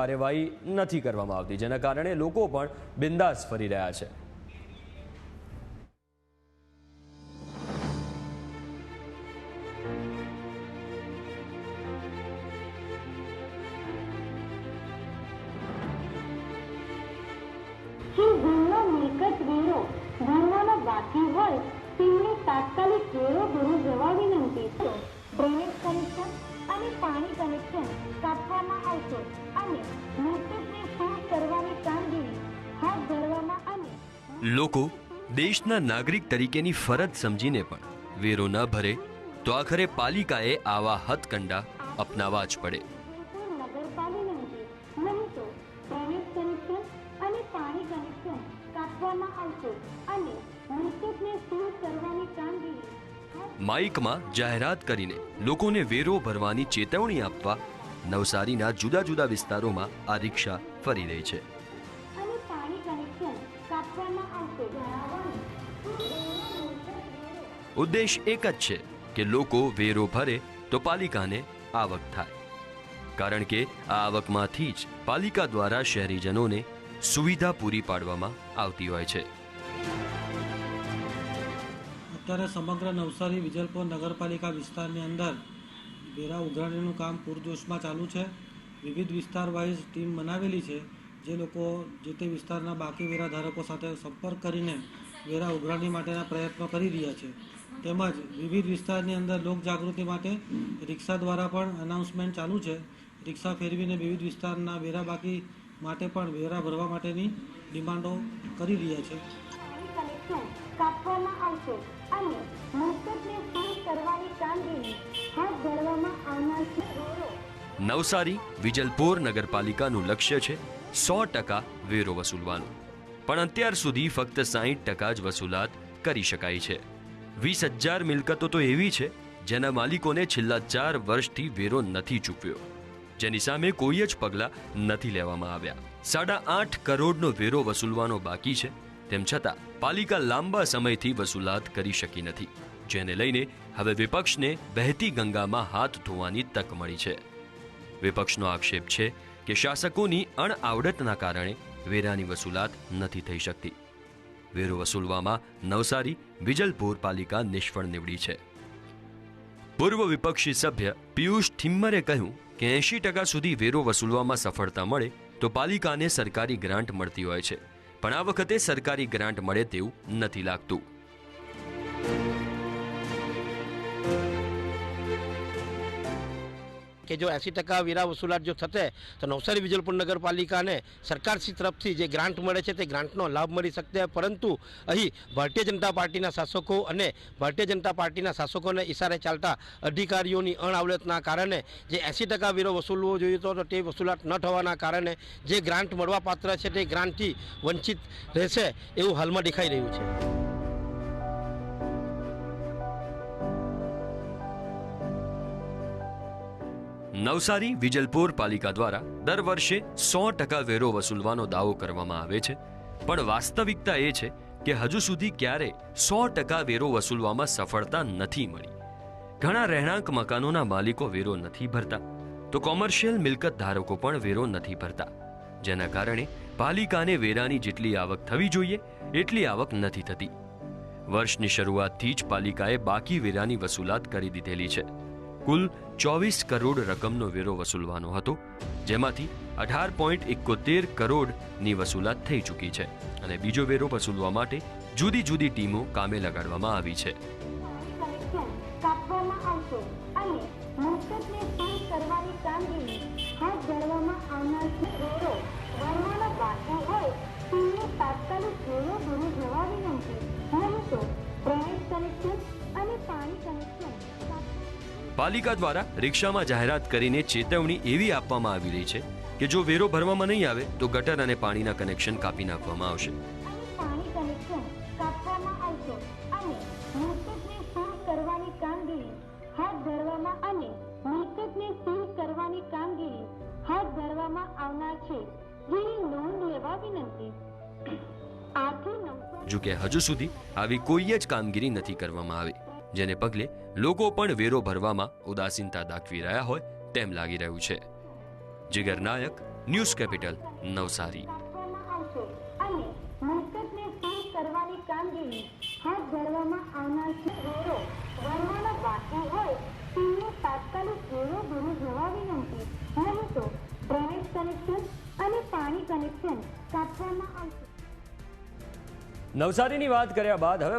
કાર્યવાહી નથી કરવામાં આવતી, જેના કારણે લોકો પણ બિંદાસ ફરી રહ્યા છે. બાકી હોય, તેમને તાત્કાલિક વેરો ભરી જવા વિનંતી. છે ડ્રેનેજ કનેક્શન અને પાણી કનેક્શન કાપવામાં આવશે. લોકો દેશના નાગરિક તરીકેની ફરજ સમજીને પણ વેરો ન ભરે તો આખરે પાલિકાએ આવા હથકંડા અપનાવવા જ પડે. માઇકમાં જાહેરાત કરીને લોકોને વેરો ભરવાની ચેતવણી આપવા નવસારીના જુદા જુદા વિસ્તારોમાં આ રિક્ષા ફરી રહી છે. ઉદ્દેશ એક જ છે કે લોકો વેરો ભરે તો પાલિકાને આવક થાય. કારણ કે આ આવકમાંથી જ પાલિકા દ્વારા શહેરીજનોને સુવિધા પૂરી પાડવામાં આવતી હોય છે. અત્યારે સમગ્ર નવસારી વિજલપુર નગરપાલિકા વિસ્તારની અંદર વેરા ઉઘરાણીનું કામ પૂરજોશમાં ચાલુ છે. વિવિધ વિસ્તાર વાઇઝ ટીમ બનાવેલી છે, જે લોકો જે તે વિસ્તારના બાકી વેરા ધારકો સાથે સંપર્ક કરીને વેરા ઉઘરાણી માટેના પ્રયત્નો કરી રહ્યા છે. તેમજ વિવિધ વિસ્તારની અંદર લોક જાગૃતિ માટે રિક્ષા દ્વારા પણ અનાઉન્સમેન્ટ ચાલુ છે. રિક્ષા ફેરવીને વિવિધ વિસ્તારના વેરા બાકી માટે પણ વેરા ભરવા માટેની ડિમાન્ડો કરી રહ્યા છે. કાપવામાં આવશે અને નવસારી, વિજલપોર નગરપાલિકાનું લક્ષ્ય છે સો ટકા વેરો વસૂલવાનું. પણ અત્યાર સુધી ફક્ત સાહીઠ ટકા જ વસૂલાત કરી શકાય છે. વીસ હજાર મિલકતો તો એવી છે જેના માલિકોને છેલ્લા ચાર વર્ષથી વેરો નથી ચૂકવ્યો. જેની સામે કોઈ જ પગલાં નથી લેવામાં આવ્યા. સાડા આઠ કરોડનો વેરો વસૂલવાનો બાકી છે. તેમ છતાં પાલિકા લાંબા સમયથી વસૂલાત કરી શકી નથી. જેને લઈને હવે વિપક્ષને બહેતી ગંગામાં હાથ ધોવાની તક મળી છે. વિપક્ષનો આક્ષેપ છે કે શાસકોની અણઆવડતના કારણે વેરાની વસૂલાત નથી થઈ શકતી. વેરો વસૂલવામાં નવસારી, વિજલપુર પાલિકા નિષ્ફળ નીવડી છે. પૂર્વ વિપક્ષી સભ્ય પિયુષ ઠિમ્મરે કહ્યું કે એંશી ટકા સુધી વેરો વસૂલવામાં સફળતા મળે તો પાલિકાને સરકારી ગ્રાન્ટ મળતી હોય છે. પણ આ વખતે સરકારી ગ્રાન્ટ મળે તેવું નથી લાગતું. કે જો એંસી ટકા વેરા વસૂલાત જો થશે તો નવસારી વિજલપુર નગરપાલિકાને સરકારશ્રી તરફથી જે ગ્રાન્ટ મળે છે તે ગ્રાન્ટનો લાભ મળી શકશે પરંતુ અહીં ભારતીય જનતા પાર્ટીના શાસકો અને ભારતીય જનતા પાર્ટીના શાસકોને ઇશારે ચાલતા અધિકારીઓની અણઆવડતના કારણે જે એંસી ટકા વેરો વસૂલવો જોઈએ તો તે વસૂલાત ન થવાના કારણે જે ગ્રાન્ટ મળવાપાત્ર છે તે ગ્રાન્ટથી વંચિત રહેશે એવું હાલમાં દેખાઈ રહ્યું છે. નવસારી, વિજલપુર પાલિકા દ્વારા દર વર્ષે સો ટકા વેરો વસૂલવાનો દાવો કરવામાં આવે છે. પણ વાસ્તવિકતા એ છે કે હજુ સુધી ક્યારે સો ટકા વેરો વસૂલવામાં સફળતા નથી મળી. ઘણા રહેણાંક મકાનોના માલિકો વેરો નથી ભરતા. તો કોમર્શિયલ મિલકત ધારકો પણ વેરો નથી ભરતા. જેના કારણે પાલિકાને વેરાની જેટલી આવક થવી જોઈએ, એટલી આવક નથી થતી. વર્ષની શરૂઆતથી જ પાલિકાએ બાકી વેરાની વસૂલાત કરી દીધેલી છે. કુલ ચોવીસ કરોડ રકમનો વેરો વસૂલવાનો હતો, જેમાંથી અઢાર પોઈન્ટ એકોતેર કરોડની વસૂલાત થઈ ચૂકી છે અને બીજો વેરો વસૂલવા માટે જુદી જુદી ટીમો કામે લગાડવામાં આવી છે. પાલિકા દ્વારા રિક્ષામાં જાહેરાત કરીને ચેતવણી એવી આપવામાં આવી રહી છે કે જો વેરો ભરવામાં નહીં આવે તો ગટર અને પાણીના કનેક્શન કાપી નાખવામાં આવશે. હાથ ધરવામાં અને મૃતકને શૂટ કરવાની કામગીરી આવનાર છે. જેની નોંધ લેવા વિનંતી. જો કે હજુ સુધી આવી કોઈ જ કામગીરી નથી કરવામાં આવી. જેને પગલે લોકો પણ વેરો ભરવામાં ઉદાસીનતા દાખવી રહ્યા હોય તેમ લાગી રહ્યું છે. Jigar Nayak news capital Navsari. કાપવામાં આવશે અને મિલકતને સીલ કરવાની કામગીરી હાથ ધરવામાં આવનાર છે વેરો. ભરવાનો બાકી હોય તેમને તાત્કાલિક વેરો ભરી જવા વિનંતી. નહીં તો ડ્રેનેજ કનેક્શન અને પાણી કનેક્શન કાપવામાં આવશે. નવસારીની વાત કર્યા બાદ હવે